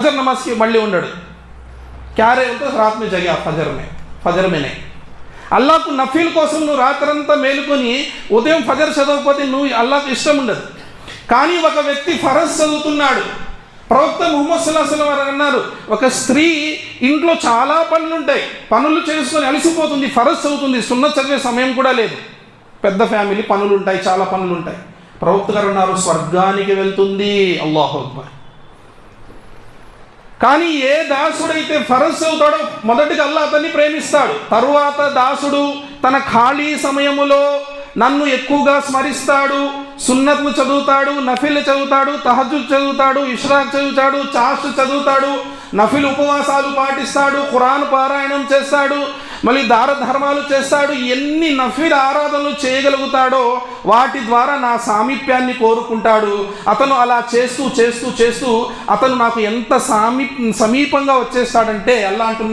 फजर नमाज की మళ్ళీ ఉండడు क्या रे तो रात में जगा फजर में फजर में नहीं అల్లాకు నఫీల్ కోసం నువ్వు రాత్రంతా మేలుకొని ఉదయం ఫజర్ చదవకపోతే నువ్వు అల్లాకు ఇష్టం ఉండదు కానీ ఒక వ్యక్తి ఫరజ్ చదువుతున్నాడు ప్రవక్త ముహమ్మద్ సుల్లాహం వారు అన్నారు ఒక స్త్రీ ఇంట్లో చాలా పనులు ఉంటాయి పనులు చేసుకొని అలసిపోతుంది ఫరజ్ చదువుతుంది సున్న చదివే సమయం కూడా లేదు పెద్ద ఫ్యామిలీ పనులు ఉంటాయి చాలా పనులు ఉంటాయి ప్రవక్త గారు అన్నారు స్వర్గానికి వెళ్తుంది అల్లాహు అక్బర్ కానీ ఏ దాసుడైతే ఫరస్ చదువుతాడో మొదటిగా అల్లా అతన్ని ప్రేమిస్తాడు. తరువాత దాసుడు తన ఖాళీ సమయములో నన్ను ఎక్కువగా స్మరిస్తాడు. సున్నత్లు చదువుతాడు నఫిల్ చదువుతాడు తహజు చదువుతాడు ఇష్రాక్ చదువుతాడు చాష్ చదువుతాడు నఫిల్ ఉపవాసాలు పాటిస్తాడు ఖురాన్ పారాయణం చేస్తాడు మళ్ళీ దార ధర్మాలు చేస్తాడు ఎన్ని నఫిల్ ఆరాధనలు చేయగలుగుతాడో వాటి ద్వారా నా సామీప్యాన్ని కోరుకుంటాడు. అతను అలా చేస్తూ చేస్తూ చేస్తూ అతను నాకు ఎంత సామీ సమీపంగా వచ్చేస్తాడంటే అల్లా అంటున్నాడు